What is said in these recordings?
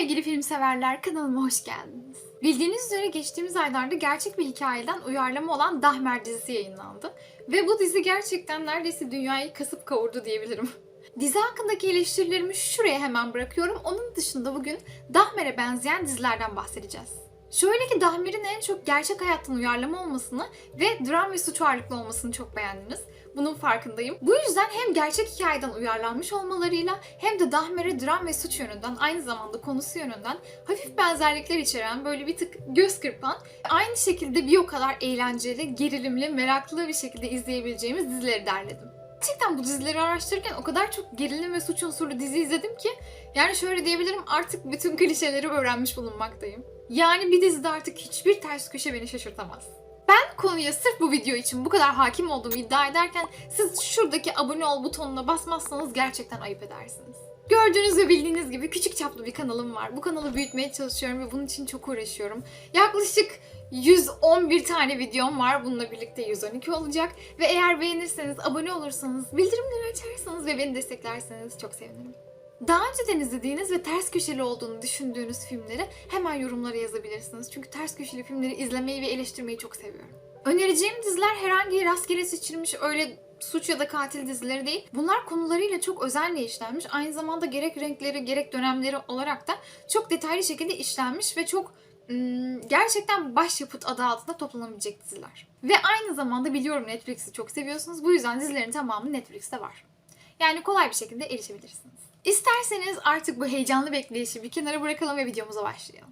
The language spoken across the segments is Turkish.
Sevgili film severler kanalıma hoş geldiniz. Bildiğiniz üzere geçtiğimiz aylarda gerçek bir hikayeden uyarlama olan Dahmer dizisi yayınlandı. Ve bu dizi gerçekten neredeyse dünyayı kasıp kavurdu diyebilirim. Dizi hakkındaki eleştirilerimi şuraya hemen bırakıyorum. Onun dışında bugün Dahmer'e benzeyen dizilerden bahsedeceğiz. Şöyle ki Dahmer'in en çok gerçek hayattan uyarlama olmasını ve dram ve suç ağırlıklı olmasını çok beğendiniz. Bunun farkındayım. Bu yüzden hem gerçek hikayeden uyarlanmış olmalarıyla hem de Dahmer'e dram ve suç yönünden aynı zamanda konusu yönünden hafif benzerlikler içeren böyle bir tık göz kırpan aynı şekilde bir o kadar eğlenceli, gerilimli, meraklı bir şekilde izleyebileceğimiz dizileri derledim. Gerçekten bu dizileri araştırırken o kadar çok gerilim ve suç unsurlu dizi izledim ki yani şöyle diyebilirim artık bütün klişeleri öğrenmiş bulunmaktayım. Yani bir dizide artık hiçbir ters köşe beni şaşırtamaz. Ben konuya sırf bu video için bu kadar hakim olduğumu iddia ederken siz şuradaki abone ol butonuna basmazsanız gerçekten ayıp edersiniz. Gördüğünüz ve bildiğiniz gibi küçük çaplı bir kanalım var. Bu kanalı büyütmeye çalışıyorum ve bunun için çok uğraşıyorum. Yaklaşık 111 tane videom var. Bununla birlikte 112 olacak. Ve eğer beğenirseniz, abone olursanız, bildirimleri açarsanız ve beni desteklerseniz çok sevinirim. Daha önceden izlediğiniz ve ters köşeli olduğunu düşündüğünüz filmleri hemen yorumlara yazabilirsiniz. Çünkü ters köşeli filmleri izlemeyi ve eleştirmeyi çok seviyorum. Önereceğim diziler herhangi rastgele seçilmiş öyle suç ya da katil dizileri değil. Bunlar konularıyla çok özenle işlenmiş. Aynı zamanda gerek renkleri gerek dönemleri olarak da çok detaylı şekilde işlenmiş ve çok ım, gerçekten başyapıt adı altında toplanabilecek diziler. Ve aynı zamanda biliyorum Netflix'i çok seviyorsunuz. Bu yüzden dizilerin tamamı Netflix'te var. Yani kolay bir şekilde erişebilirsiniz. İsterseniz artık bu heyecanlı bekleyişi bir kenara bırakalım ve videomuza başlayalım.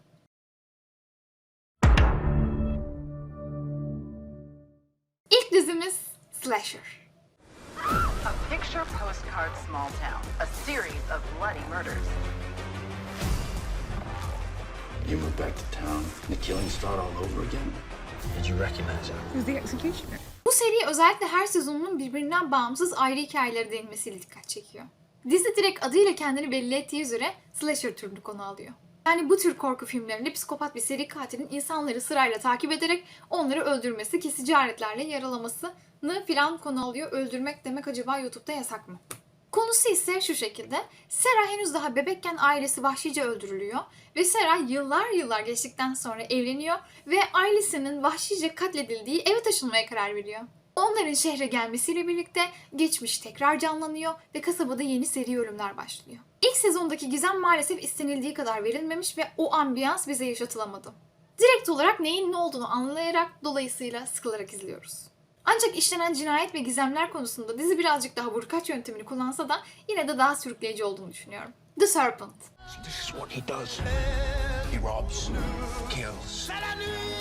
İlk dizimiz Slasher. A picture postcard small town. A series of bloody murders. You move back to town and the killings start all over again? Did you recognize him? Who's the executioner? Bu seri özellikle her sezonunun birbirinden bağımsız ayrı hikayeleri değinmesiyle dikkat çekiyor. Dizi direkt adıyla kendini belli ettiği üzere slasher türünü konu alıyor. Yani bu tür korku filmlerinde psikopat bir seri katilin insanları sırayla takip ederek onları öldürmesi, kesici aletlerle yaralamasını filan konu alıyor. Öldürmek demek acaba YouTube'da yasak mı? Konusu ise şu şekilde. Sera henüz daha bebekken ailesi vahşice öldürülüyor ve Sera yıllar yıllar geçtikten sonra evleniyor ve ailesinin vahşice katledildiği eve taşınmaya karar veriyor. Onların şehre gelmesiyle birlikte geçmiş tekrar canlanıyor ve kasabada yeni seri ölümler başlıyor. İlk sezondaki gizem maalesef istenildiği kadar verilmemiş ve o ambiyans bize yaşatılamadı. Direkt olarak neyin ne olduğunu anlayarak dolayısıyla sıkılarak izliyoruz. Ancak işlenen cinayet ve gizemler konusunda dizi birazcık daha vurkaç yöntemini kullansa da yine de daha sürükleyici olduğunu düşünüyorum. The Serpent. What he robs, kills,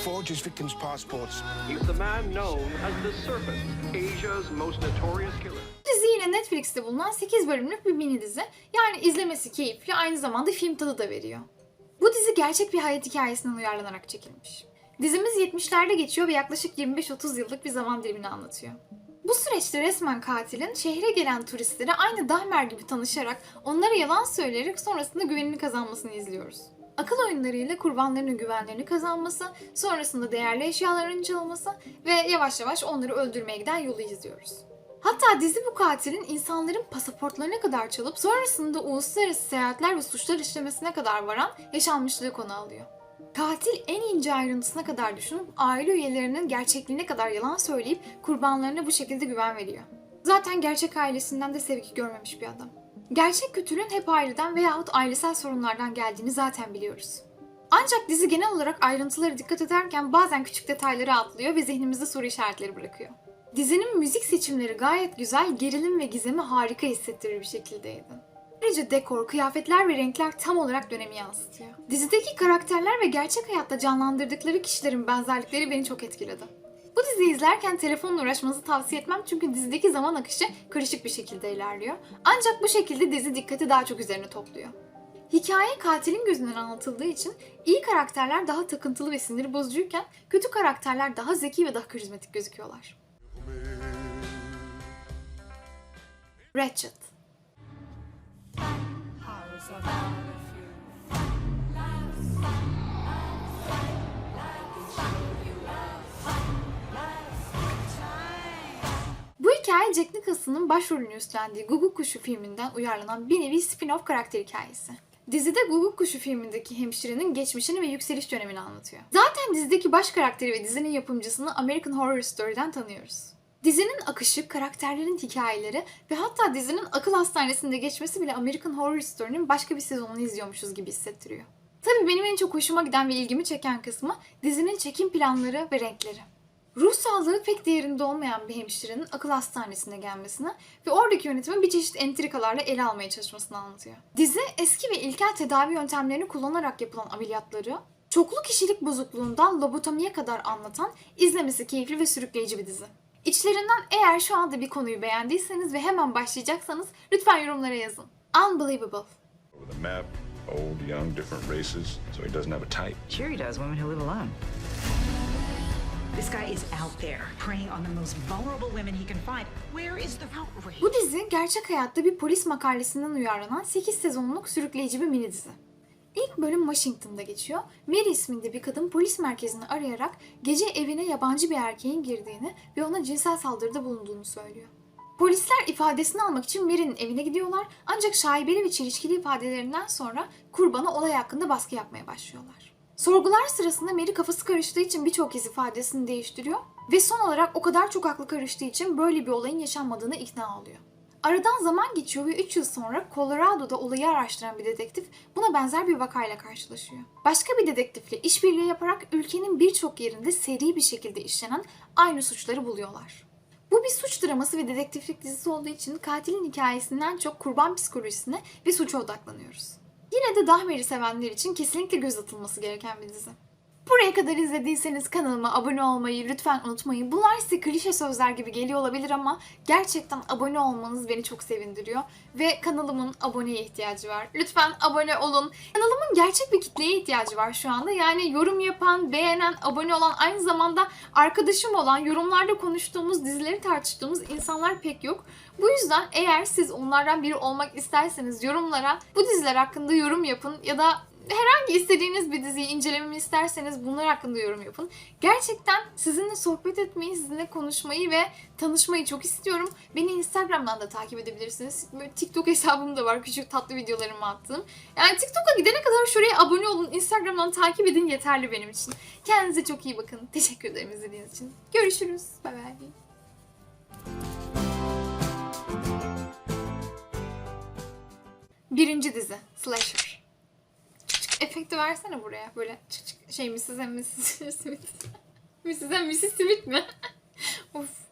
forges victims' passports. He's the man known as the Serpent, Asia's most notorious killer. Dizi yine Netflix'te bulunan 8 bölümlük bir mini dizi. Yani izlemesi keyifli, aynı zamanda film tadı da veriyor. Bu dizi gerçek bir hayat hikayesinden uyarlanarak çekilmiş. Dizimiz 70'lerde geçiyor ve yaklaşık 25-30 yıllık bir zaman dilimini anlatıyor. Bu süreçte resmen katilin şehre gelen turistlere aynı Dahmer gibi tanışarak onlara yalan söyleyerek sonrasında güvenini kazanmasını izliyoruz. Akıl oyunlarıyla kurbanlarının güvenlerini kazanması, sonrasında değerli eşyalarının çalınması ve yavaş yavaş onları öldürmeye giden yolu izliyoruz. Hatta dizi bu katilin insanların pasaportlarına kadar çalıp sonrasında uluslararası seyahatler ve suçlar işlemesine kadar varan yaşanmışlığı konu alıyor. Katil en ince ayrıntısına kadar düşünüp aile üyelerinin gerçekliğine kadar yalan söyleyip kurbanlarına bu şekilde güven veriyor. Zaten gerçek ailesinden de sevgi görmemiş bir adam. Gerçek kötülüğün hep aileden veyahut ailesel sorunlardan geldiğini zaten biliyoruz. Ancak dizi genel olarak ayrıntılara dikkat ederken bazen küçük detayları atlıyor ve zihnimizde soru işaretleri bırakıyor. Dizinin müzik seçimleri gayet güzel, gerilim ve gizemi harika hissettirir bir şekildeydi. Ayrıca dekor, kıyafetler ve renkler tam olarak dönemi yansıtıyor. Dizideki karakterler ve gerçek hayatta canlandırdıkları kişilerin benzerlikleri beni çok etkiledi. Bu diziyi izlerken telefonla uğraşmanızı tavsiye etmem çünkü dizideki zaman akışı karışık bir şekilde ilerliyor. Ancak bu şekilde dizi dikkati daha çok üzerine topluyor. Hikaye katilin gözünden anlatıldığı için iyi karakterler daha takıntılı ve sinir bozucuyken kötü karakterler daha zeki ve daha karizmatik gözüküyorlar. Ratchet hikaye Jack Nicholson'ın başrolünü üstlendiği Guguk Kuşu filminden uyarlanan bir nevi spin-off karakter hikayesi. Dizide Guguk Kuşu filmindeki hemşirenin geçmişini ve yükseliş dönemini anlatıyor. Zaten dizideki baş karakteri ve dizinin yapımcısını American Horror Story'den tanıyoruz. Dizinin akışı, karakterlerin hikayeleri ve hatta dizinin akıl hastanesinde geçmesi bile American Horror Story'nin başka bir sezonunu izliyormuşuz gibi hissettiriyor. Tabii benim en çok hoşuma giden ve ilgimi çeken kısmı dizinin çekim planları ve renkleri. Ruh sağlığı pek değerinde olmayan bir hemşirenin akıl hastanesine gelmesini ve oradaki yönetimi bir çeşit entrikalarla ele almaya çalışmasını anlatıyor. Dizi eski ve ilkel tedavi yöntemlerini kullanarak yapılan ameliyatları, çoklu kişilik bozukluğundan lobotomiye kadar anlatan, izlemesi keyifli ve sürükleyici bir dizi. İçlerinden eğer şu anda bir konuyu beğendiyseniz ve hemen başlayacaksanız lütfen yorumlara yazın. Unbelievable. map, old, young, different races, so he doesn't have a type. Sure he does, women who live alone. Bu dizi gerçek hayatta bir polis makalesinden uyarlanan 8 sezonluk sürükleyici bir mini dizi. İlk bölüm Washington'da geçiyor. Mary isminde bir kadın polis merkezini arayarak gece evine yabancı bir erkeğin girdiğini ve ona cinsel saldırıda bulunduğunu söylüyor. Polisler ifadesini almak için Mary'nin evine gidiyorlar ancak şaibeli ve çelişkili ifadelerinden sonra kurbana olay hakkında baskı yapmaya başlıyorlar. Sorgular sırasında Mary kafası karıştığı için birçok kez ifadesini değiştiriyor ve son olarak o kadar çok aklı karıştığı için böyle bir olayın yaşanmadığına ikna oluyor. Aradan zaman geçiyor ve 3 yıl sonra Colorado'da olayı araştıran bir dedektif buna benzer bir vakayla karşılaşıyor. Başka bir dedektifle işbirliği yaparak ülkenin birçok yerinde seri bir şekilde işlenen aynı suçları buluyorlar. Bu bir suç draması ve dedektiflik dizisi olduğu için katilin hikayesinden çok kurban psikolojisine ve suça odaklanıyoruz. Yine de Dahmer'i sevenler için kesinlikle göz atılması gereken bir dizi. Buraya kadar izlediyseniz kanalıma abone olmayı lütfen unutmayın. Bunlar size klişe sözler gibi geliyor olabilir ama gerçekten abone olmanız beni çok sevindiriyor. Ve kanalımın aboneye ihtiyacı var. Lütfen abone olun. Kanalımın gerçek bir kitleye ihtiyacı var şu anda. Yani yorum yapan, beğenen, abone olan, aynı zamanda arkadaşım olan, yorumlarda konuştuğumuz, dizileri tartıştığımız insanlar pek yok. Bu yüzden eğer siz onlardan biri olmak isterseniz yorumlara bu diziler hakkında yorum yapın ya da herhangi istediğiniz bir diziyi incelememi isterseniz bunlar hakkında yorum yapın. Gerçekten sizinle sohbet etmeyi, sizinle konuşmayı ve tanışmayı çok istiyorum. Beni Instagram'dan da takip edebilirsiniz. Böyle TikTok hesabım da var. Küçük tatlı videolarımı attığım. Yani TikTok'a gidene kadar şuraya abone olun. Instagram'dan takip edin yeterli benim için. Kendinize çok iyi bakın. Teşekkür ederim izlediğiniz için. Görüşürüz. Bay bay. Birinci dizi. Slasher. Efekti versene buraya. Böyle şey Mrs. Mrs. Smith. Mrs. Mrs. Smith mi? of.